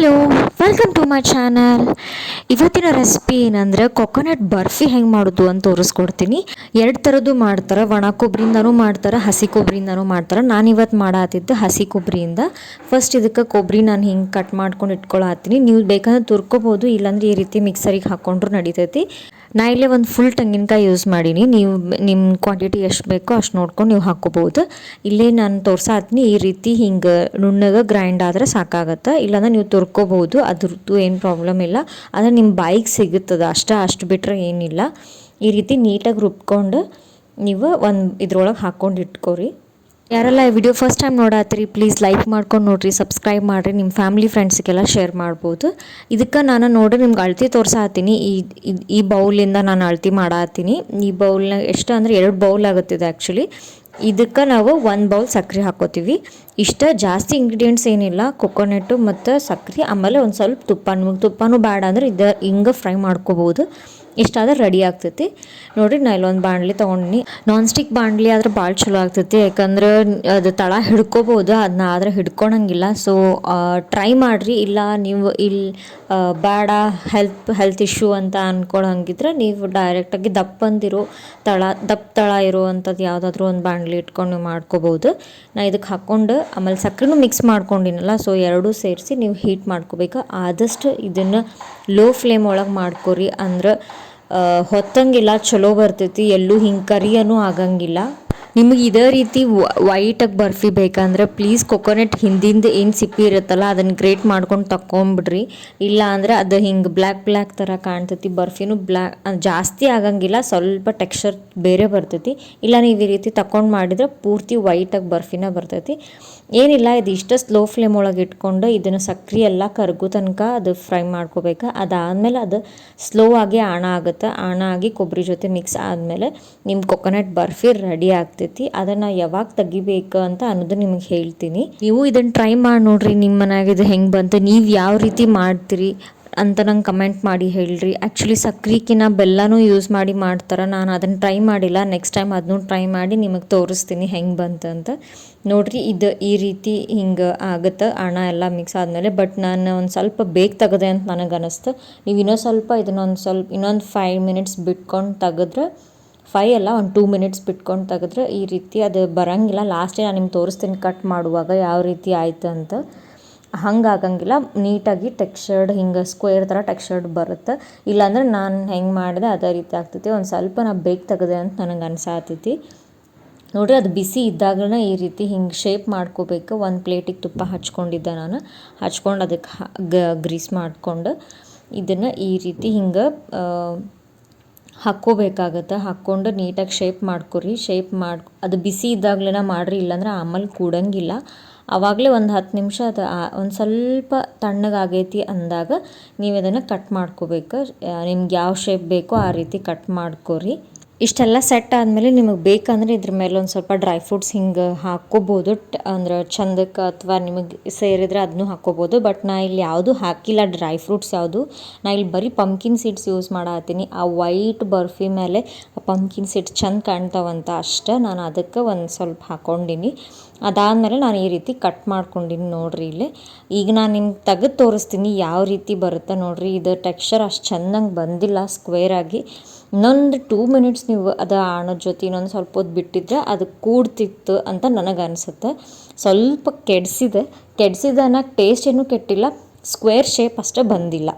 Hello welcome to my channel ಇವತ್ತಿನ recipe ಏನಂದ್ರೆ coconut barfi ಹೆಂಗೆ ಮಾಡೋದು ಅಂತ ತೋರಿಸ್ಕೊಡ್ತೀನಿ. ಎರಡು ಥರದ್ದು ಮಾಡ್ತಾರೆ, ಒಣ ಕೊಬ್ಬರಿಂದನೂ ಮಾಡ್ತಾರೆ, ಹಸಿ ಕೊಬ್ಬರಿಂದನೂ ಮಾಡ್ತಾರೆ. ನಾನು ಇವತ್ತು ಮಾಡಾತಿದ್ದು ಹಸಿ ಕೊಬ್ಬರಿಯಿಂದ ಫಸ್ಟ್ ಇದಕ್ಕೆ ಕೊಬ್ಬರಿ ನಾನು ಹಿಂಗೆ ಕಟ್ ಮಾಡ್ಕೊಂಡು ಇಟ್ಕೊಳತ್ತೀನಿ ನೀವು ಬೇಕಂದ್ರೆ ತುರ್ಕೋಬೋದು, ಇಲ್ಲಾಂದ್ರೆ ಈ ರೀತಿ ಮಿಕ್ಸರಿಗೆ ಹಾಕ್ಕೊಂಡ್ರು ನಡಿತೈತಿ. ನಾ ಇಲ್ಲೇ ಒಂದು ಫುಲ್ ತೆಂಗಿನಕಾಯಿ ಯೂಸ್ ಮಾಡೀನಿ. ನೀವು ನಿಮ್ಮ ಕ್ವಾಂಟಿಟಿ ಎಷ್ಟು ಬೇಕೋ ಅಷ್ಟು ನೋಡ್ಕೊಂಡು ನೀವು ಹಾಕ್ಕೋಬೋದು ಇಲ್ಲೇ ನಾನು ತೋರ್ಸಾತ್ನಿ ಈ ರೀತಿ ಹಿಂಗೆ ನುಣ್ಣಗೆ ಗ್ರೈಂಡ್ ಆದರೆ ಸಾಕಾಗತ್ತೆ. ಇಲ್ಲಾಂದ್ರೆ ನೀವು ತುರ್ಕೋಬೋದು ಅದ್ರದ್ದು ಏನು ಪ್ರಾಬ್ಲಮ್ ಇಲ್ಲ. ಆದರೆ ನಿಮ್ಮ ಬಾಯಿಗೆ ಸಿಗುತ್ತದೆ. ಅಷ್ಟೇ ಅಷ್ಟು ಬಿಟ್ಟರೆ ಏನಿಲ್ಲ. ಈ ರೀತಿ ನೀಟಾಗಿ ರುಬ್ಕೊಂಡು ನೀವು ಒಂದು ಇದ್ರೊಳಗೆ ಹಾಕ್ಕೊಂಡು ಇಟ್ಕೋರಿ. ಯಾರೆಲ್ಲ ಈ ವಿಡಿಯೋ ಫಸ್ಟ್ ಟೈಮ್ ನೋಡತ್ತೀರಿ ಪ್ಲೀಸ್ ಲೈಕ್ ಮಾಡ್ಕೊಂಡು ನೋಡಿರಿ ಸಬ್ಸ್ಕ್ರೈಬ್ ಮಾಡಿರಿ ನಿಮ್ಮ ಫ್ಯಾಮಿಲಿ ಫ್ರೆಂಡ್ಸ್ಗೆಲ್ಲ ಶೇರ್ ಮಾಡ್ಬೋದು. ಇದಕ್ಕೆ ನಾನು ನೋಡಿ ನಿಮ್ಗೆ ಅಳತಿ ತೋರ್ಸಾತೀನಿ. ಈ ಈ ಬೌಲಿಂದ ನಾನು ಅಳತಿ ಮಾಡತ್ತೀನಿ ಈ ಬೌಲ್ನ ಎಷ್ಟು ಅಂದರೆ ಎರಡು ಬೌಲ್ ಆಗುತ್ತಿದೆ ಆ್ಯಕ್ಚುಲಿ ಇದಕ್ಕೆ ನಾವು ಒಂದು ಬೌಲ್ ಸಕ್ಕರೆ ಹಾಕೋತೀವಿ. ಇಷ್ಟ ಜಾಸ್ತಿ ಇಂಗ್ರೀಡಿಯೆಂಟ್ಸ್ ಏನಿಲ್ಲ ಕೊಕೊನೆಟ್ಟು ಮತ್ತು ಸಕ್ಕರೆ ಆಮೇಲೆ ಒಂದು ಸ್ವಲ್ಪ ತುಪ್ಪ, ನಿಮಗೆ ತುಪ್ಪನೂ ಬೇಡ ಅಂದ್ರೆ ಇದು, ಹಿಂಗೆ ಫ್ರೈ ಮಾಡ್ಕೋಬೋದು. ಇಷ್ಟಾದ್ರೆ ರೆಡಿ ಆಗ್ತೈತಿ. ನೋಡಿರಿ, ನಾ ಇಲ್ಲೊಂದು ಬಾಣಲಿ ತೊಗೊಂಡಿನಿ. ನಾನ್ ಸ್ಟಿಕ್ ಬಾಣಲಿ ಆದ್ರೆ ಭಾಳ ಚಲೋ ಆಗ್ತೈತಿ. ಯಾಕಂದ್ರೆ, ಅದು ತಳ ಹಿಡ್ಕೋಬೋದು. ಅದನ್ನ ಆದ್ರೆ ಹಿಡ್ಕೊಳಂಗಿಲ್ಲ ಸೊ ಟ್ರೈ ಮಾಡಿರಿ. ಇಲ್ಲ ನೀವು ಇಲ್ಲಿ ಬೇಡ ಹೆಲ್ತ್ ಹೆಲ್ತ್ ಇಶ್ಯೂ ಅಂತ ಅನ್ಕೊಳಂಗಿದ್ರೆ ನೀವು ಡೈರೆಕ್ಟಾಗಿ ದಪ್ಪಂದಿರೋ ತಳ, ದಪ್ಪ ತಳ ಇರುವಂಥದ್ದು ಯಾವುದಾದ್ರೂ ಒಂದು ಬಾಣಲಿ ಇಟ್ಕೊಂಡು ನೀವು ಮಾಡ್ಕೋಬೋದು. ನಾ ಇದಕ್ಕೆ ಹಾಕ್ಕೊಂಡು, ಆಮೇಲೆ ಸಕ್ಕರೆನೂ ಮಿಕ್ಸ್ ಮಾಡ್ಕೊಂಡಿನಲ್ಲ ಸೊ ಎರಡೂ ಸೇರಿಸಿ ನೀವು ಹೀಟ್ ಮಾಡ್ಕೋಬೇಕು. ಆದಷ್ಟು ಇದನ್ನು ಲೋ ಫ್ಲೇಮ್ ಒಳಗೆ ಮಾಡ್ಕೋರಿ. ಅಂದ್ರೆ ಹೊತ್ತಂಗಿಲ್ಲ ಚಲೋ ಬರ್ತೈತಿ ಎಲ್ಲೂ ಹಿಂಗೆ ಕರಿಯನು ಆಗಂಗಿಲ್ಲ. ನಿಮಗೆ ಇದೇ ರೀತಿ ವೈಟಾಗಿ ಬರ್ಫಿ ಬೇಕಂದ್ರೆ ಪ್ಲೀಸ್ ಕೊಕೊನಟ್ ಹಿಂದಿಂದ ಏನು ಸಿಪ್ಪಿ ಇರುತ್ತಲ್ಲ ಅದನ್ನು ಗ್ರೇಟ್ ಮಾಡ್ಕೊಂಡು ತಗೊಂಬಿಡ್ರಿ ಇಲ್ಲ ಅಂದರೆ ಅದು ಹಿಂಗೆ ಬ್ಲ್ಯಾಕ್ ಬ್ಲ್ಯಾಕ್ ಥರ ಕಾಣ್ತೈತಿ, ಬರ್ಫಿನೂ ಬ್ಲ್ಯಾಕ್ ಜಾಸ್ತಿ ಆಗಂಗಿಲ್ಲ, ಸ್ವಲ್ಪ ಟೆಕ್ಸ್ಚರ್ ಬೇರೆ ಬರ್ತೈತಿ. ಇಲ್ಲ ನೀವು ಈ ರೀತಿ ತಕೊಂಡು ಮಾಡಿದ್ರೆ ಪೂರ್ತಿ ವೈಟಾಗಿ ಬರ್ಫಿನ ಬರ್ತೈತಿ. ಏನಿಲ್ಲ, ಇದು ಇಷ್ಟ ಸ್ಲೋ ಫ್ಲೇಮ್ ಒಳಗೆ ಇಟ್ಕೊಂಡು ಇದನ್ನು ಸಕ್ರೆ ಎಲ್ಲ ಕರಗು ತನಕ ಅದು ಫ್ರೈ ಮಾಡ್ಕೋಬೇಕು. ಅದಾದಮೇಲೆ ಅದು ಸ್ಲೋ ಆಗಿ ಆಣ ಆಗುತ್ತೆ. ಆಣ ಆಗಿ ಕೊಬ್ಬರಿ ಜೊತೆ ಮಿಕ್ಸ್ ಆದಮೇಲೆ ನಿಮ್ಮ ಕೊಕೊನಟ್ ಬರ್ಫಿ ರೆಡಿ ಆಗ್ತೈತಿ. ಅದನ್ನು ಯಾವಾಗ ತೆಗಿಬೇಕು ಅಂತ ಅನ್ನೋದು ನಿಮಗೆ ಹೇಳ್ತೀನಿ. ನೀವು ಇದನ್ನು ಟ್ರೈ ಮಾಡಿ ನೋಡ್ರಿ. ನಿಮ್ಮ ಮನ್ಯಾಗ ಇದು ಹೆಂಗೆ ಬಂತು. ನೀವು ಯಾವ ರೀತಿ ಮಾಡ್ತೀರಿ ಅಂತ ನಂಗೆ ಕಮೆಂಟ್ ಮಾಡಿ ಹೇಳ್ರಿ. ಆ್ಯಕ್ಚುಲಿ ಸಕ್ರಿಕಿನ ಬೆಲ್ಲನೂ ಯೂಸ್ ಮಾಡಿ ಮಾಡ್ತಾರೆ. ನಾನು ಅದನ್ನು ಟ್ರೈ ಮಾಡಿಲ್ಲ. ನೆಕ್ಸ್ಟ್ ಟೈಮ್ ಅದನ್ನೂ ಟ್ರೈ ಮಾಡಿ ನಿಮಗೆ ತೋರಿಸ್ತೀನಿ ಹೆಂಗೆ ಬಂತಂತ ನೋಡ್ರಿ ಇದು ಈ ರೀತಿ ಹಿಂಗೆ ಆಗುತ್ತೆ. ಹಣ ಎಲ್ಲ ಮಿಕ್ಸ್ ಆದಮೇಲೆ ಬಟ್ ನಾನು ಒಂದು ಸ್ವಲ್ಪ ಬೇಗ ತೆಗೆದೆ ಅಂತ ನನಗೆ ಅನ್ನಿಸ್ತು ನೀವು ಇನ್ನೊಂದು ಸ್ವಲ್ಪ ಇದನ್ನೊಂದು ಸ್ವಲ್ಪ ಇನ್ನೊಂದು ಫೈವ್ ಮಿನಿಟ್ಸ್ ಬಿಟ್ಕೊಂಡು ತೆಗೆದ್ರೆ ಫೈ ಅಲ್ಲ ಒಂದು ಟೂ ಮಿನಿಟ್ಸ್ ಬಿಟ್ಕೊಂಡು ತೆಗೆದ್ರೆ ಈ ರೀತಿ ಅದು ಬರೋಂಗಿಲ್ಲ. ಲಾಸ್ಟೇ ನಾನು ನಿಮ್ಗೆ ತೋರಿಸ್ತೀನಿ ಕಟ್ ಮಾಡುವಾಗ ಯಾವ ರೀತಿ ಆಯ್ತು ಅಂತ. ಹಂಗೆ ಆಗಂಗಿಲ್ಲ ನೀಟಾಗಿ ಟೆಕ್ಸ್ಚರ್ಡ್ ಹಿಂಗೆ ಸ್ಕ್ವೇರ್ ಥರ ಟೆಕ್ಸ್ಚರ್ಡ್ ಬರುತ್ತೆ. ಇಲ್ಲಾಂದ್ರೆ ನಾನು ಹೆಂಗೆ ಮಾಡಿದೆ ಅದೇ ರೀತಿ ಆಗ್ತೈತಿ. ಒಂದು ಸ್ವಲ್ಪ ನಾ ಬೇಗ ತೆಗೆದೆ ಅಂತ ನನಗೆ ಅನ್ಸಾತೈತಿ. ನೋಡಿರಿ ಅದು ಬಿಸಿ ಇದ್ದಾಗಲೇ ಈ ರೀತಿ ಹಿಂಗೆ ಶೇಪ್ ಮಾಡ್ಕೋಬೇಕು. ಒಂದು ಪ್ಲೇಟಿಗೆ ತುಪ್ಪ ಹಚ್ಕೊಂಡಿದ್ದೆ ನಾನು. ಹಚ್ಕೊಂಡು ಅದಕ್ಕೆ ಗ್ರೀಸ್ ಮಾಡಿಕೊಂಡು ಇದನ್ನು ಈ ರೀತಿ ಹಿಂಗೆ ಹಾಕ್ಕೋಬೇಕಾಗತ್ತೆ. ಹಾಕ್ಕೊಂಡು ನೀಟಾಗಿ ಶೇಪ್ ಮಾಡ್ಕೊರಿ. ಶೇಪ್ ಮಾಡಿ, ಅದು ಬಿಸಿ ಇದ್ದಾಗಲೇ ಮಾಡಿರಿ, ಇಲ್ಲಾಂದ್ರೆ ಆಮೇಲೆ ಕೂಡಂಗಿಲ್ಲ. ಆವಾಗಲೇ ಒಂದು ಹತ್ತು ನಿಮಿಷ ಅದು ಒಂದು ಸ್ವಲ್ಪ ತಣ್ಣಗಾಗೈತಿ ಅಂದಾಗ ನೀವು ಅದನ್ನು ಕಟ್ ಮಾಡ್ಕೋಬೇಕು. ನಿಮ್ಗೆ ಯಾವ ಶೇಪ್ ಬೇಕೋ ಆ ರೀತಿ ಕಟ್ ಮಾಡ್ಕೊರಿ. ಇಷ್ಟೆಲ್ಲ ಸೆಟ್ ಆದಮೇಲೆ ನಿಮಗೆ ಬೇಕಂದ್ರೆ ಇದ್ರ ಮೇಲೆ ಒಂದು ಸ್ವಲ್ಪ ಡ್ರೈ ಫ್ರೂಟ್ಸ್ ಹಿಂಗೆ ಹಾಕ್ಕೋಬೋದು. ಅಂದ್ರೆ ಚಂದಕ್ಕೆ ಅಥವಾ ನಿಮಗೆ ಸೇರಿದ್ರೆ ಅದನ್ನು ಹಾಕ್ಕೋಬೋದು. ಬಟ್ ನಾ ಇಲ್ಲಿ ಯಾವುದು ಹಾಕಿಲ್ಲ ಡ್ರೈ ಫ್ರೂಟ್ಸ್ ಯಾವುದು. ನಾ ಇಲ್ಲಿ ಬರೀ ಪಂಕಿನ್ ಸೀಡ್ಸ್ ಯೂಸ್ ಮಾಡತ್ತೀನಿ ಆ ವೈಟ್ ಬರ್ಫಿ ಮೇಲೆ ಪಂಕಿನ್ ಸೀಡ್ಸ್ ಚಂದ ಕಾಣ್ತಾವಂತ ಅಷ್ಟೇ. ನಾನು ಅದಕ್ಕೆ ಒಂದು ಸ್ವಲ್ಪ ಹಾಕ್ಕೊಂಡಿನಿ ಅದಾದಮೇಲೆ ನಾನು ಈ ರೀತಿ ಕಟ್ ಮಾಡ್ಕೊಂಡಿನಿ ನೋಡ್ರಿ ಇಲ್ಲಿ. ಈಗ ನಾನು ನಿಮ್ಗೆ ತೆಗೆದು ತೋರಿಸ್ತೀನಿ ಯಾವ ರೀತಿ ಬರುತ್ತೆ ನೋಡ್ರಿ. ಇದು ಟೆಕ್ಸ್ಚರ್ ಅಷ್ಟು ಚೆಂದಂಗೆ ಬಂದಿಲ್ಲ ಸ್ಕ್ವೇರಾಗಿ ಇನ್ನೊಂದು ಟೂ ಮಿನಿಟ್ಸ್ ನೀವು ಅದು ಆಣದ ಜೊತೆ ಇನ್ನೊಂದು ಸ್ವಲ್ಪ ಹೊತ್ತು ಬಿಟ್ಟಿದ್ರೆ ಅದು ಕೂಡ್ತಿತ್ತು ಅಂತ ನನಗೆ ಅನಿಸುತ್ತೆ ಸ್ವಲ್ಪ ಕೆಡಿಸಿದೆ. ಕೆಡಿಸಿದ ಟೇಸ್ಟ್ ಏನೂ ಕೆಟ್ಟಿಲ್ಲ. ಸ್ಕ್ವೇರ್ ಶೇಪ್ ಅಷ್ಟೇ ಬಂದಿಲ್ಲ.